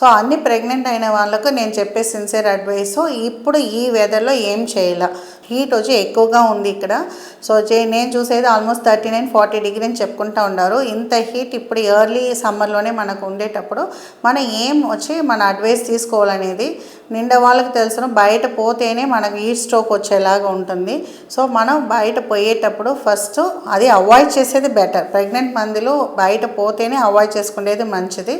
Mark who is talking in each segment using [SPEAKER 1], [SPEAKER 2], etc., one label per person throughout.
[SPEAKER 1] So అన్ని pregnant అయిన వాళ్ళకు నేను చెప్పే సిన్సియర్ అడ్వైస్. ఇప్పుడు ఈ వెదర్లో ఏం చేయాల? హీట్ వచ్చి ఎక్కువగా ఉంది ఇక్కడ. సో చే నేను చూసేది almost thirty nine forty degree అని చెప్పుకుంటూ ఉన్నారు. ఇంత హీట్ ఇప్పుడు ఎర్లీ సమ్మర్లోనే మనకు ఉండేటప్పుడు మనం ఏం వచ్చి మన అడ్వైస్ తీసుకోవాలనేది నిండా వాళ్ళకి తెలుసును బయట పోతేనే మనకు హీట్ స్ట్రోక్ వచ్చేలాగా ఉంటుంది. సో మనం బయట పోయేటప్పుడు ఫస్ట్ అది అవాయిడ్ చేసేది బెటర్ ప్రెగ్నెంట్ మందిలో బయట పోతేనే అవాయిడ్ చేసుకునేది మంచిది.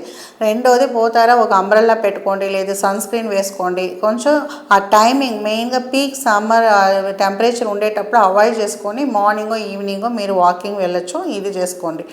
[SPEAKER 1] రెండోది పోతారా ఒక అంబ్రెల్లా పెట్టుకోండి లేదు సన్ స్క్రీన్ వేసుకోండి. కొంచెం ఆ టైమింగ్ మెయిన్గా పీక్ సమ్మర్ టెంపరేచర్ ఉండేటప్పుడు అవాయిడ్ చేసుకొని మార్నింగో ఈవినింగో మీరు వాకింగ్ వెళ్ళొచ్చు ఇది చేసుకోండి.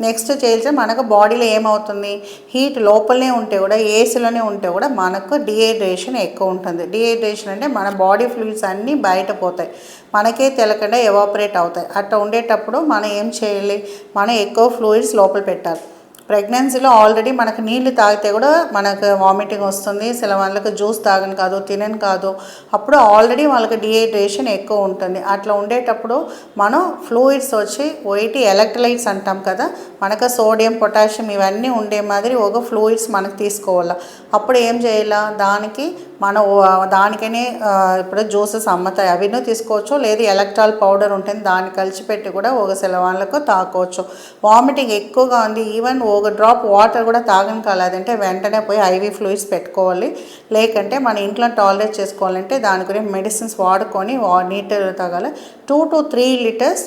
[SPEAKER 1] నెక్స్ట్ చేస్తే మనకు బాడీలో ఏమవుతుంది? హీట్ లోపలనే ఉంటే కూడా ఏసీలోనే ఉంటే కూడా మనకు డిహైడ్రేషన్ ఎక్కువ ఉంటుంది. డిహైడ్రేషన్ అంటే మన బాడీ ఫ్లూయిడ్స్ అన్నీ బయట పోతాయి. మనకే తెలకుండా ఎవాపరేట్ అవుతాయి. అట్లా ఉండేటప్పుడు మనం ఏం చేయాలి? మనం ఎక్కువ ఫ్లూయిడ్స్ లోపల పెట్టాలి. ప్రెగ్నెన్సీలో ఆల్రెడీ మనకు నీళ్ళు తాగితే కూడా మనకు వామిటింగ్ వస్తుంది అసలు వాళ్ళకి జ్యూస్ తాగని కాదు తినని కాదు. అప్పుడు ఆల్రెడీ వాళ్ళకి డిహైడ్రేషన్ ఎక్కువ ఉంటుంది. అట్లా ఉండేటప్పుడు మనం ఫ్లూయిడ్స్ వచ్చి వైటి ఎలక్ట్రోలైట్స్ అంటాం కదా మనకు సోడియం పొటాషియం ఇవన్నీ ఉండే మాదిరి ఒక ఫ్లూయిడ్స్ మనకు తీసుకోవాలి. అప్పుడు ఏం చేయాలా? దానికి మనం దానికనే ఇప్పుడు జ్యూసెస్ అమ్ముతాయి. అవినూ తీసుకోవచ్చు. లేదు ఎలక్ట్రాల్ పౌడర్ ఉంటుంది. దాన్ని కలిసిపెట్టి కూడా ఒక సెలవాళ్ళకు తాకోవచ్చు. వామిటింగ్ ఎక్కువగా ఉంది. ఈవెన్ ఒక డ్రాప్ వాటర్ కూడా తాగని కాలేదంటే వెంటనే పోయి ఐవీ ఫ్లూయిడ్స్ పెట్టుకోవాలి. లేకంటే మన ఇంట్లో టాలరేట్ చేసుకోవాలంటే దాని గురించి మెడిసిన్స్ వాడుకొని నీట్ తాగాలి. Two to three litres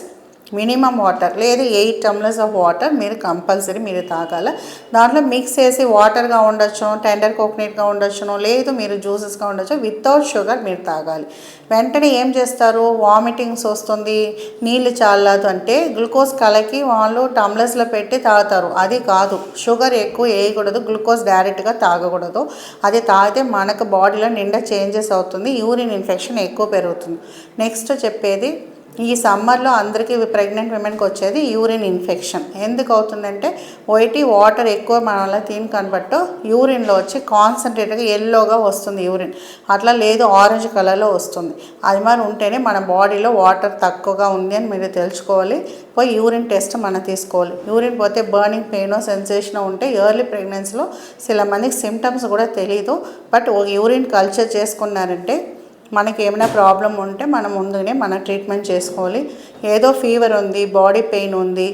[SPEAKER 1] minimum water లేదు ఎయిట్ టమ్లర్స్ ఆఫ్ వాటర్ మీరు కంపల్సరీ మీరు తాగాలి. దాంట్లో మిక్స్ చేసి వాటర్గా ఉండొచ్చు టెండర్ కోకోనట్గా ఉండొచ్చును లేదు మీరు జ్యూసెస్గా ఉండొచ్చు వితౌట్ షుగర్ మీరు తాగాలి. వెంటనే ఏం చేస్తారు? వామిటింగ్స్ వస్తుంది నీళ్ళు చాలదు అంటే గ్లూకోజ్ కలకి వాళ్ళు టమ్లర్స్లో పెట్టి తాగుతారు. అది కాదు షుగర్ ఎక్కువ వేయకూడదు గ్లూకోజ్ డైరెక్ట్గా తాగకూడదు. అది తాగితే మనకు బాడీలో నిండా చేంజెస్ అవుతుంది యూరిన్ ఇన్ఫెక్షన్ ఎక్కువ పెరుగుతుంది. నెక్స్ట్ చెప్పేది ఈ సమ్మర్లో అందరికీ ప్రెగ్నెంట్ విమెన్కి వచ్చేది యూరిన్ ఇన్ఫెక్షన్. ఎందుకు అవుతుందంటే వైటి వాటర్ ఎక్కువ మన తీన్ కనబట్టు యూరిన్లో వచ్చి కాన్సన్ట్రేట్గా ఎల్లోగా వస్తుంది యూరిన్. అట్లా లేదు ఆరెంజ్ కలర్లో వస్తుంది. అది మరి ఉంటేనే మన బాడీలో వాటర్ తక్కువగా ఉంది అని మీరు తెలుసుకోవాలి. పోయి యూరిన్ టెస్ట్ మనం తీసుకోవాలి. యూరిన్ పోతే బర్నింగ్ పెయిన్ సెన్సేషన్ ఉంటే ఎర్లీ ప్రెగ్నెన్సీలో చాలా మందికి సిమ్టమ్స్ కూడా తెలియదు బట్ యూరిన్ కల్చర్ చేసుకున్నారంటే మనకి ఏమైనా ప్రాబ్లం ఉంటే మనం ముందుగానే మన ట్రీట్మెంట్ చేసుకోవాలి. ఏదో ఫీవర్ ఉంది బాడీ పెయిన్ ఉంది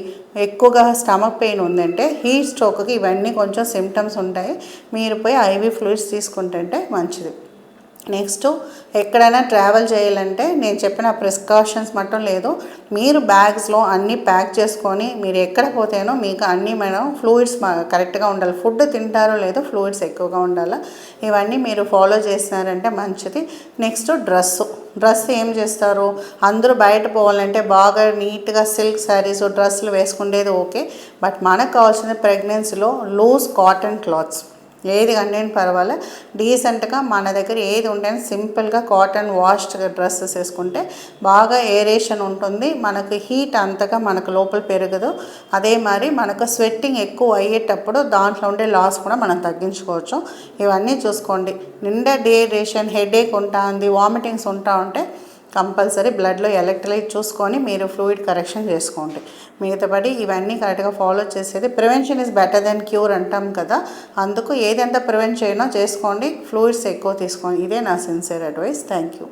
[SPEAKER 1] ఎక్కువగా స్టమక్ పెయిన్ ఉందంటే హీట్ స్ట్రోక్కి ఇవన్నీ కొంచెం సిమ్టమ్స్ ఉంటాయి. మీరు పోయి ఐవీ ఫ్లూయిడ్స్ తీసుకుంటుంటే మంచిది. నెక్స్ట్ ఎక్కడైనా ట్రావెల్ చేయాలంటే నేను చెప్పిన ప్రికాషన్స్ మట్టం లేదు. మీరు బ్యాగ్స్లో అన్నీ ప్యాక్ చేసుకొని మీరు ఎక్కడ పోతేనో మీకు అన్నీ మనం ఫ్లూయిడ్స్ కరెక్ట్గా ఉండాలి. ఫుడ్ తింటారో లేదో ఫ్లూయిడ్స్ ఎక్కువగా ఉండాలి. ఇవన్నీ మీరు ఫాలో చేసినారంటే మంచిది. Next dress. డ్రెస్ ఏం చేస్తారు? అందరూ బయట పోవాలంటే బాగా నీట్గా సిల్క్ శారీస్ డ్రెస్సులు వేసుకునేది ఓకే. బట్ మనకు కావాల్సిన ప్రెగ్నెన్సీలో లూజ్ కాటన్ క్లాత్స్. ఏది కంటే పర్వాలే. డీసెంట్గా మన దగ్గర ఏది ఉంటే సింపుల్గా కాటన్ వాష్డ్ డ్రెస్సెస్ వేసుకుంటే బాగా ఏరేషన్ ఉంటుంది. మనకు హీట్ అంతగా మనకు లోపల పెరగదు. అదే మరి మనకు స్వెట్టింగ్ ఎక్కువ అయ్యేటప్పుడు దాంట్లో ఉండే లాస్ కూడా మనం తగ్గించుకోవచ్చు. ఇవన్నీ చూసుకోండి. నిండా డీహైడ్రేషన్ హెడేక్ ఉంటా ఉంది వామిటింగ్స్ ఉంటా ఉంటే కంపల్సరీ బ్లడ్లో ఎలక్ట్రైట్ చూసుకొని మీరు ఫ్లూయిడ్ కరెక్షన్ చేసుకోండి. మిగతాబడి ఇవన్నీ కరెక్ట్గా ఫాలో చేసేది prevention is better than cure అంటాం కదా. అందుకు ఏదెంత ప్రివెంట్ చేయనో చేసుకోండి ఫ్లూయిడ్స్ ఎక్కువ తీసుకోండి. ఇదే నా సిన్సియర్ అడ్వైస్. Thank you